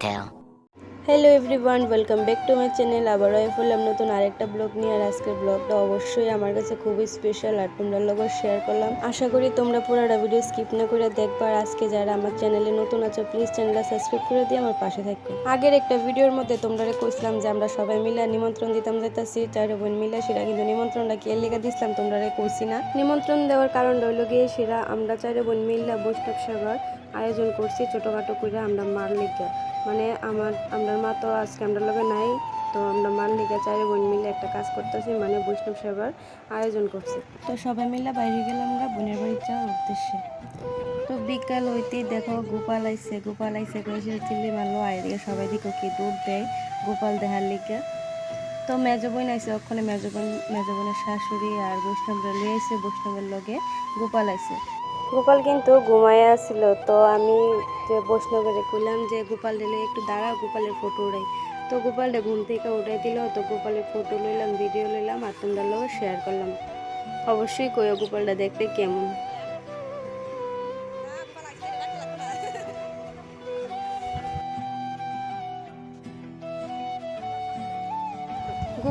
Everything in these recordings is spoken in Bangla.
2,000 later. Hello everyone welcome back to my channel আবারও এফলাম নতুন আরেকটা ব্লগ নিয়ে আর আজকের ব্লগটা অবশ্যই আমার কাছে খুবই স্পেশাল আর তোমরা লগর শেয়ার করলাম। আশা করি তোমরা পুরোটা ভিডিও স্কিপ না করে দেখবা আর আজকে যারা আমার চ্যানেলে নতুন আছো প্লিজ চ্যানেলটা সাবস্ক্রাইব করে দিয়ে আমার পাশে থাকবে আগের একটা ভিডিওর মধ্যে তোমরা কইছিলাম যে আমরা সবাই মিলে নিমন্ত্রণ দিতাম যাইতাছি চার বোন মিলে সেটা কিন্তু নিমন্ত্রণটা কি লেগে দিছিলাম তোমরা কইছি না। নিমন্ত্রণ দেওয়ার কারণ রইল গিয়ে সেটা আমরা চার বোন মিল্লা বৈষ্ণব সাগর আয়োজন করছি ছোটোখাটো করে আমরা মার লিখা মানে আমার, আমরা মা তো আজকে আমরা লগে নাই, তো আমরা মার লিখা চারি বোন মিলে একটা কাজ করতেছি মানে বৈষ্ণব সেবার আয়োজন করছি। তো সবাই মিলে বাইরে গেলাম গা, বোনের বাড়ি যাওয়ার উদ্দেশ্যে। তো বিকাল হইতেই দেখো গোপাল আইসে গোপাল আইসে কয়েছে চিল্লি মারলো, আর এদিকে সবাই দিকে কি দূর দেয় গোপাল দেহার লিখে তো মেজো বোন আইছে, ওখানে মেজো বোন, মেজো বোনের শাশুড়ি আর বৈষ্ণবরা লিয়ে আইছে, বৈষ্ণবের লগে গোপাল আইছে। গোপাল কিন্তু ঘুমায় আসছিল তো আমি যে বৈষ্ণবের কইলাম যে গোপাল দিলে একটু দাঁড়া, গোপালের ফটো উড়াই। তো গোপালটা ঘুম থেকে উঠাই দিল, তো গোপালের ফটো লইলাম ভিডিও লইলাম, আর তোমরা লোক শেয়ার করলাম। অবশ্যই কইও গোপালটা দেখতে কেমন।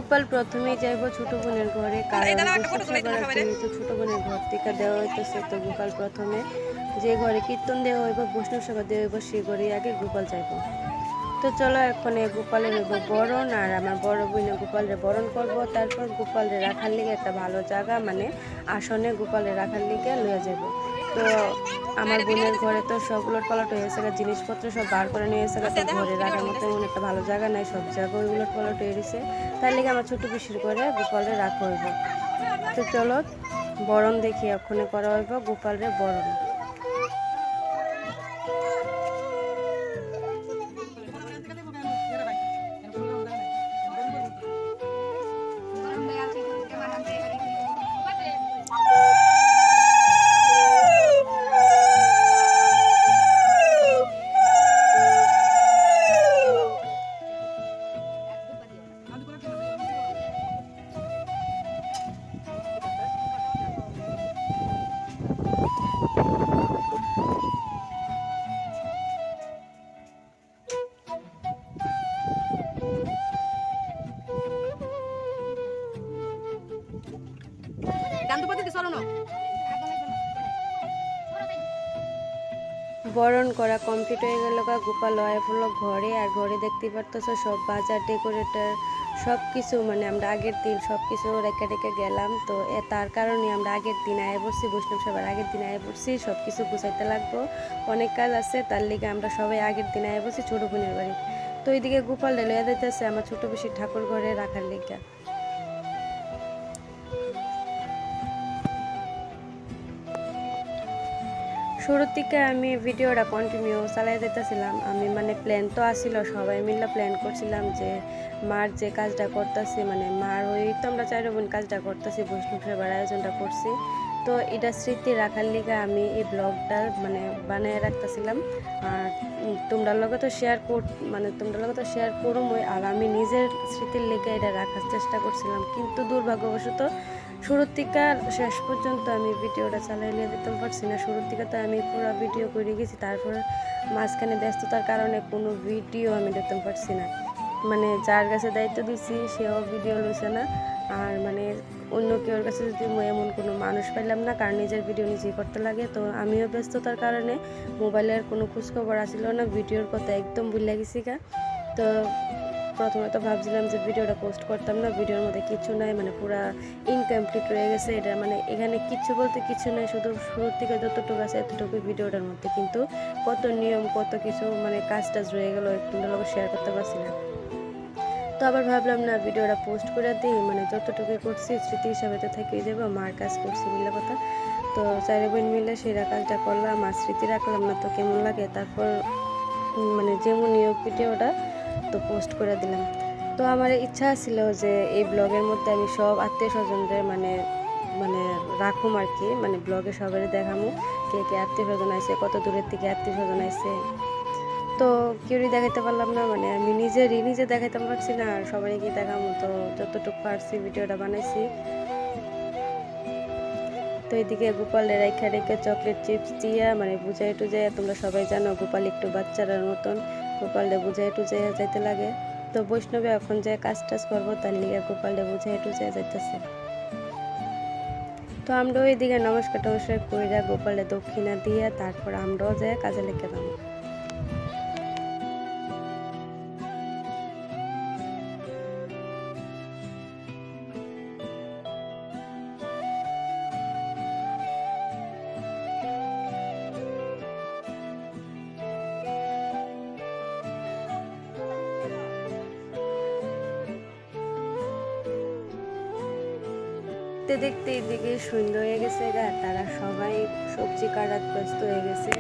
গোপাল প্রথমেই যাইব ছোট বোনের ঘরে কারণ যেহেতু ছোট বোনের ঘর থেকে দেওয়া হইতেছে তো গোপাল প্রথমে। যে ঘরে কীর্তন দেওয়া হইব বৈষ্ণব সভা দেওয়া হইব সেই ঘরে আগে গোপাল যাইব। তো চলো এখন এই গোপালের হইব বরণ আর আমার বড় বোনে গোপালের বরণ করব। তারপর গোপালের রাখার লিগে একটা ভালো জায়গা মানে আসনে গোপালের রাখার লিগে লইয়া যাব তো আমার বোনের ঘরে তো সব উলট পালট হয়ে গেছে জিনিসপত্র সব বার করে নিয়ে এসে গেছে ঘরে রাখার মতো এমন একটা ভালো জায়গা নাই, সব জায়গায় উলট পালট হয়ে গেছে। তার লেগে আমার ছোট পিসির করে গোপালে রাখা হইব। তো চলো, বরণ দেখি, এক্ষণে করা হইব গোপালের বরণ। করা কমপ্লিট হয়ে গেল গা। গোপাল লয় হলো ঘরে আর ঘরে দেখতে পারতেছ সব বাজার ডেকোরেটর সব কিছু মানে আমরা আগের দিন সব কিছু রেখে রেখে গেলাম। তো তার কারণে আমরা আগের দিন আয় পড়ছি, বৈষ্ণব সবার আগের দিন আয় পড়ছি সব কিছু গুছাইতে লাগবো। অনেক কাজ আছে, তার লিগে আমরা সবাই আগের দিন আয় পড়ছি, ছোটো বোনের বাড়ি। তো ওইদিকে গোপাল লইয়া দিতেছে আমার ছোটো বেশি ঠাকুর ঘরে রাখার লিগা। শুরুর থেকে আমি ভিডিওটা কন্টিনিউ চালাই দিতেছিলাম। আমি মানে প্ল্যান তো আসছিল সবাই মিলে প্ল্যান করছিলাম যে মার যে কাজটা করতেছি মানে মার ওই তো আমরা চার বোন কাজটা করতেছি, বৈষ্ণব সেবার আয়োজনটা করছি। তো এটা স্মৃতি রাখার লিগে আমি এই ব্লগটা মানে বানিয়ে রাখতেছিলাম। আর তোমরা লগে তো শেয়ার কর মানে তোমরা লগে তো শেয়ার করুমই, আর আমি নিজের স্মৃতির লিগে এটা রাখার চেষ্টা করছিলাম। কিন্তু দুর্ভাগ্যবশত শুরুর থেকে শেষ পর্যন্ত আমি ভিডিওটা চালাইলে দিতে পারছি না। শুরুর থেকে তো আমি পুরো ভিডিও করে গেছি, তারপর মাঝখানে ব্যস্ততার কারণে কোনো ভিডিও আমি দেখতে পারছি না। মানে যার কাছে দায়িত্ব দিছি, সেও ভিডিও লইছে না। আর মানে অন্য কেউর কাছে যদি এমন কোনো মানুষ পাইলাম না কারণ নিজের ভিডিও নিজেই করতে লাগে, তো আমিও ব্যস্ততার কারণে মোবাইলের কোনো খোঁজখবর আসিল না, ভিডিওর কথা একদম ভুল গেছি গা। তো প্রথমে তো ভাবছিলাম যে ভিডিওটা পোস্ট করতাম না, ভিডিওর মধ্যে কিছু নাই মানে পুরা ইনকমপ্লিট রয়ে গেছে। এটা মানে এখানে কিছু বলতে কিছু নাই, শুধু শুরুর থেকে যতটুকু আছে এতটুকু ভিডিওটার মধ্যে। কিন্তু কত নিয়ম, কত কিছু মানে কাজ টাজ রয়ে গেলো, একটু লোক শেয়ার করতে পারছি না। তো আবার ভাবলাম, না, ভিডিওটা পোস্ট করে দিই মানে যতটুকু করছি, স্মৃতি হিসাবে তো থেকেই যাব, মার কাজ করছি মিলে কথা। তো চারি বোন মিলে সেরা কাজটা করলাম, আর স্মৃতি রাখলাম, না তো কেমন লাগে, তারপর মানে যেমন নিয়োগ ভিডিওটা তো পোস্ট করে দিলাম। তো আমার ইচ্ছা ছিল যে এই ব্লগের মধ্যে আমি সব আত্মীয় স্বজনদের মানে মানে রাখুম আর কি মানে ব্লগে সবারই দেখামু, কে কে আত্মীয় স্বজন আইছে, কত দূরের থেকে আত্মীয় স্বজন আইছে। তো কেউই দেখাইতে পারলাম না মানে আমি নিজেরই নিজে দেখাইতে পারছি না, আর সবাই কি দেখামো। তো যতটুকু পারছি ভিডিওটা বানাইছি। তো তো এদিকে গোপালের রেখে রেখে, চকলেট চিপস দিয়া মানে বুঝাই টুজাই তোমরা সবাই জানো, গোপাল একটু বাচ্চারার মতন। গোপালটা বুঝাই টুজাই যাইতে লাগে। তো বৈষ্ণবে এখন যে কাজ টাজ করব, তার লিগে গোপাল গোপালটা বুঝাই টুজাই যাইতেছে। তো আমরাও এদিকে নমস্কার টমস্কার কইরা গোপালে দক্ষিণা দিয়ে তারপর আমরাও যে কাজে লেগে দাম দেখতে দেখতে এদিকে সুন্দর হয়ে গেছে গা, তারা সবাই সবজি কাটাত ব্যস্ত হয়ে গেছে।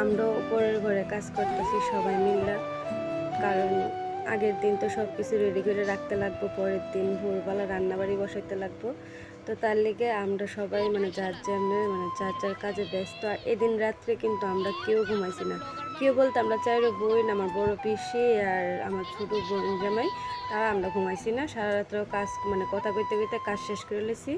আমরাও উপরের ঘরে কাজ করতেছি সবাই মিললা। কারণ আগের দিন তো সব কিছু রেডি করে রাখতে লাগবো, পরের দিন ভোরবেলা রান্নাবাড়ি বসাইতে লাগবো। তো তার লেগে আমরা সবাই মানে যার যেমনি মানে যার যার কাজে ব্যস্ত, আর এদিন রাত্রে কিন্তু আমরা কেউ ঘুমাইছি না। কেউ বলতে, আমরা চাইরো বোন, আমার বড় পিসি আর আমার ছোট বোন জামাই। তারা আমরা ঘুমাইছি না, সারা রাত্র কাজ মানে কথা কইতে কইতে কাজ শেষ করে লেছি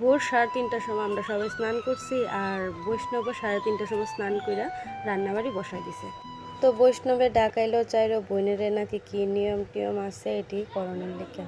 ভোর সাড়ে তিনটার সময় আমরা সবাই স্নান করছি আর বৈষ্ণব সাড়ে তিনটার সময় স্নান করে রান্নাবাড়ি বসাই দিছে। তো বৈষ্ণবে ডাকাইলেও চাইরো বোনেরে নাকি কি নিয়ম টিয়ম আছে? এটি করণের লেখা।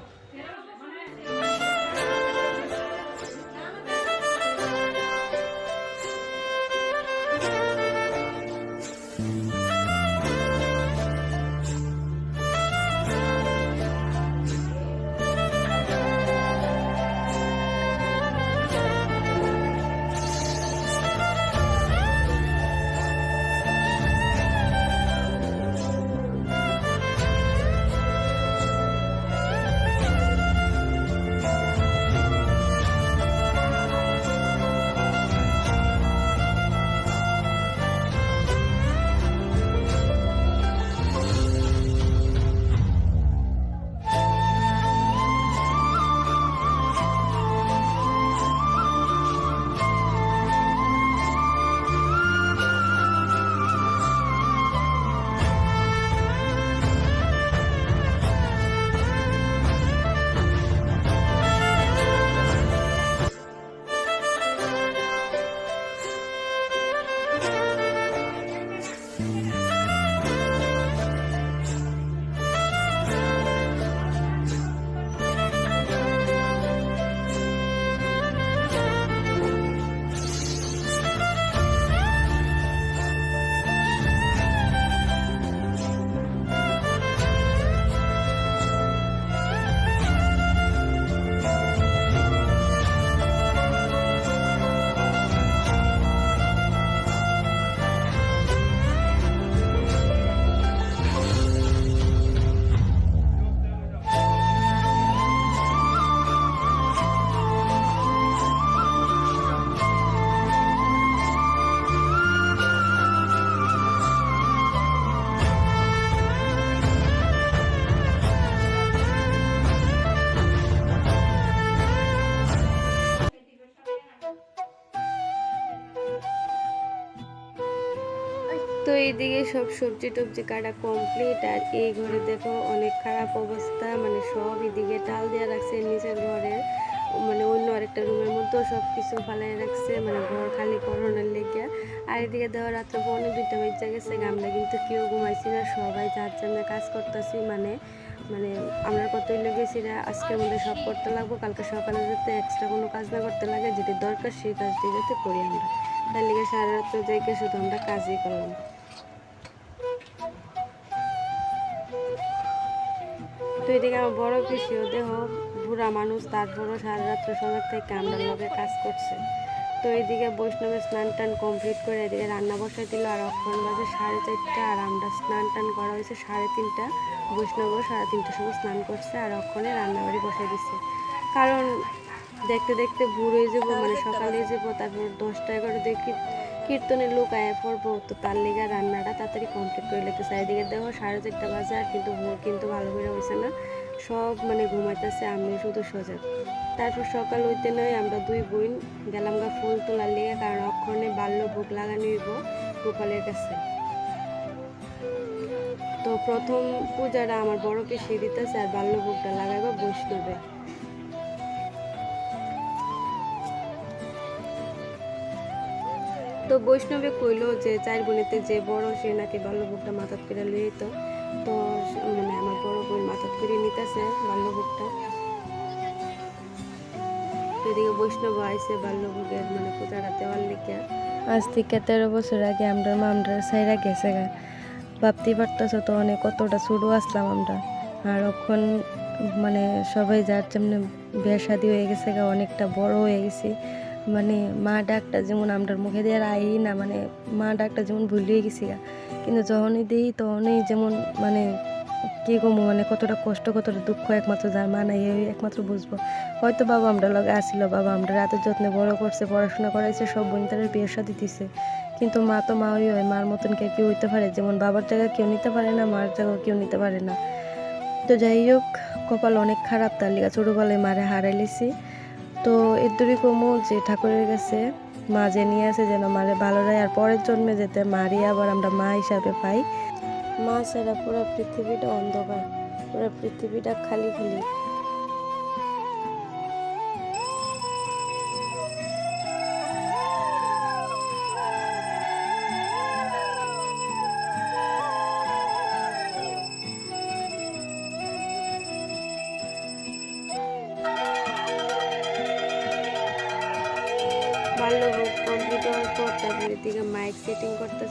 এইদিকে সব সবজি টবজি কাটা কমপ্লিট আর এই ঘরে দেখো অনেক খারাপ অবস্থা। মানে সব এদিকে টাল দিয়ে রাখছে নিচের ঘরে মানে অন্য আরেকটা রুমের মধ্যেও সব কিছু ফালাই রাখছে মানে ঘর খালি করোনার লেগে আর এদিকে দেওয়া রাত্রে পৌনে দুইটা বেজে গেছে, আমরা কিন্তু কেউ ঘুমাইছি না, সবাই যার জন্য কাজ করতেছি মানে মানে আমরা কতই লেগেছি আজকের মধ্যে সব করতে লাগবো, কালকে সকালে যাতে এক্সট্রা কোনো কাজ না করতে লাগে, যেটি দরকার সেই কাজটি যাতে করি আমরা। তার লেগে সারা রাত্রে যাইকে শুধু আমরা কাজই করলাম। তো এদিকে আমার বড় পিসিও দেহ বুড়া মানুষ তারপরও সারা রাত্র সজাগ থেকে আমরা লগে কাজ করছে। তো এইদিকে বৈষ্ণবে স্নান টান কমপ্লিট করে এদিকে রান্না বসাই দিল, আর অক্ষণ বাজে সাড়ে চারটা, আর আমরা স্নান টান করা হয়েছে সাড়ে তিনটা। বৈষ্ণবও সাড়ে তিনটার সময় স্নান করছে, আর অক্ষণে রান্নাবাড়ি বসাই দিচ্ছে কারণ দেখতে দেখতে ভোর হয়ে যাব মানে সকালে যাব, তারপর দশটা এগারো দেখি কীর্তনের লোক আয়া পড়ব, তো তার লেগে রান্নাটা তাড়াতাড়ি কমপ্লিট করে লেগেছে চারিদিকে দেখো সাড়ে চারটা বাজে আর কিন্তু ভোর কিন্তু ভালো করে হয়েছে না। সব মানে ঘুমাইতেছে আমি শুধু সজাগ। তারপর সকাল হইতে নয় আমরা দুই বোন গেলাম গা ফুল তোলার লেগে, কারণ অক্ষণে বাল্য ভোগ লাগানো হইব গোপালের কাছে। তো প্রথম পূজাটা আমার বড়কে পিসি দিতেছে, আর বাল্য ভোগটা লাগাইবো বৈষ্ণবে। তো বৈষ্ণবে কইলো যে চার বোনেতে যে বড় সে নাকি বাল্যভোগটা মাথাত করে লইয়ে তো মানে আমার বড় বোন মাথাত করে নিতেছে বাল্যভোগটা। এদিকে বৈষ্ণব আইসে বাল্যভোগের মানে পূজাটা দেওয়ার লিখে আজ থেকে তেরো বছর আগে আমরা মা আমরা সাইরা গেছে গা। ভাবতেই পারতেছো তো অনেক কতটা ছোটো আসলাম আমরা। আর এখন মানে সবাই যার যেমন বিয়ে শাদি হয়ে গেছে গা, অনেকটা বড় হয়ে গেছি। মানে মা ডাকটা যেমন আমরার মুখে দিয়ে আর আই না মানে মা ডাকটা যেমন ভুলিয়ে গেছি কিন্তু যখনই দিই তখনই যেমন মানে কী কমু মানে কতটা কষ্ট, কতটা দুঃখ একমাত্র যার মা নাই একমাত্র বুঝব। হয়তো বাবা আমরা লগে আসিল, বাবা আমরা রাতের যত্নে বড় করছে, পড়াশোনা করাইছে, সব বোন তাদের বিয়ের সাথে দিছে কিন্তু মা তো মা ওই হয়, মার মতন কে কেউ হইতে পারে, যেমন বাবার জায়গা কেউ নিতে পারে না, মার জায়গা কেউ নিতে পারে না। তো যাই হোক, কপাল অনেক খারাপ তার লিগা। ছোটোবেলায় মারে হারাই লিছি তো এদুরি কমু যে ঠাকুরের কাছে মা যে নিয়ে আসে যেন মারে ভালো রায় আর পরের জন্মে যেতে মারি আবার আমরা মা হিসাবে পাই। মা ছাড়া পুরো পৃথিবীটা অন্ধকার, পুরো পৃথিবীটা খালি খালি।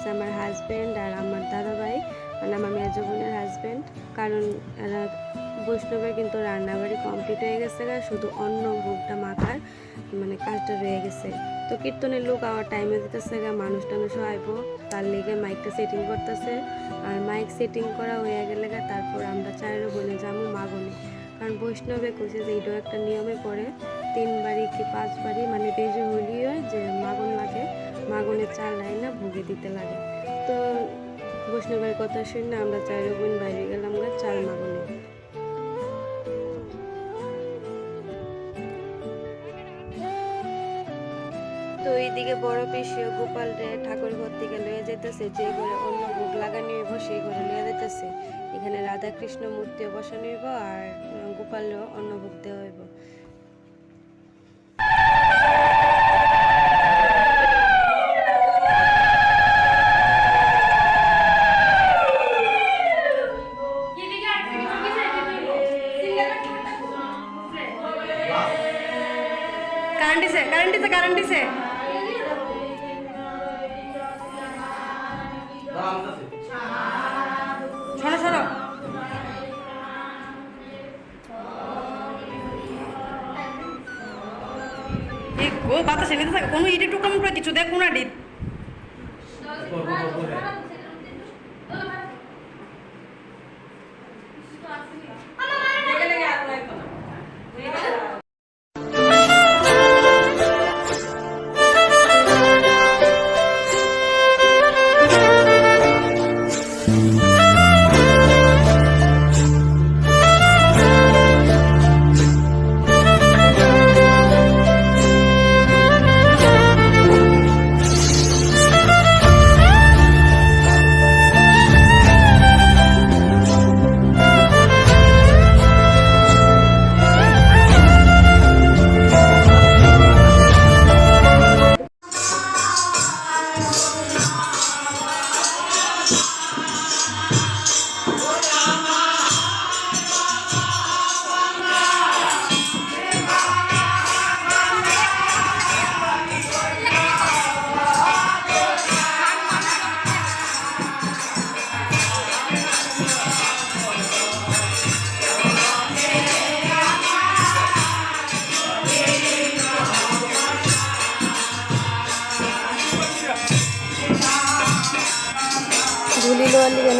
করতেছে আমার হাজব্যান্ড আর আমার দাদা ভাই মানে আমার মেজো বোনের হাজব্যান্ড কারণ বৈষ্ণবের কিন্তু রান্নাবাড়ি কমপ্লিট হয়ে গেছে শুধু অন্য ভোগটা মাখার মানে কাজটা রয়ে গেছে। তো কীর্তনের লোক আবার টাইমে দিতেছে গা মানুষ টানুষও আইব তার লেগে মাইকটা সেটিং করতেছে। আর মাইক সেটিং করা হয়ে গেলে গা, তারপর আমরা চারেরও বনে যাব মাগনে কারণ বৈষ্ণবে কইছে যে এটাও একটা নিয়মে পড়ে তিনবারই কি পাঁচবারই মানে বেজে হলিও যে মাগন লাগে মাগনের চাল লাই না ভুগে দিতে লাগে। তো বৈষ্ণবের কথা শুনে আমরা চার বোন বাইরে গেলাম গা চাল মাগনে। তো এইদিকে বড় পিসিও গোপাল রে ঠাকুর ঘর থেকে লয়ে যেতেছে যে ঘরে অন্য ভোগ লাগানি হইব সেই ঘরে লয়ে যেতেছে এখানে রাধা কৃষ্ণ মূর্তিও বসানো হইব আর উম, গোপালেও অন্ন ভোগ দেওয়া হইব। নিতে থাকে কোনো ইডি টুকাম করে কিছু দেখ কোন আডিত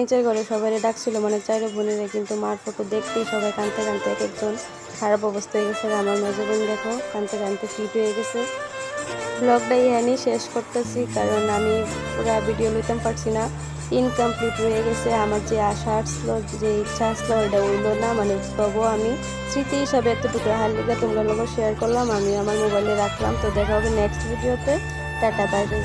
নিচের ঘরে সবাই ডাকছিল মানে চাইরে বোনেরা, কিন্তু মার ফটো দেখতেই সবাই কানতে কানতে এক একজন খারাপ অবস্থা হয়ে গেছে। আমার মেজো বোন দেখো কানতে কানতে ফিট হয়ে গেছে। ব্লগটা ইহানি শেষ করতেছি, কারণ আমি পুরো ভিডিও লইতাম, পারছি না। ইনকমপ্লিট হয়ে গেছে। আমার যে আশা আসলো, যে ইচ্ছা আসলো, এটা হইল না। মানে তবুও আমি স্মৃতি হিসাবে এতটুকু হার লিগে তোমরা লোক শেয়ার করলাম। আমি আমার মোবাইলে রাখলাম। তো দেখা হবে নেক্সট ভিডিওতে টাটা বাই বাই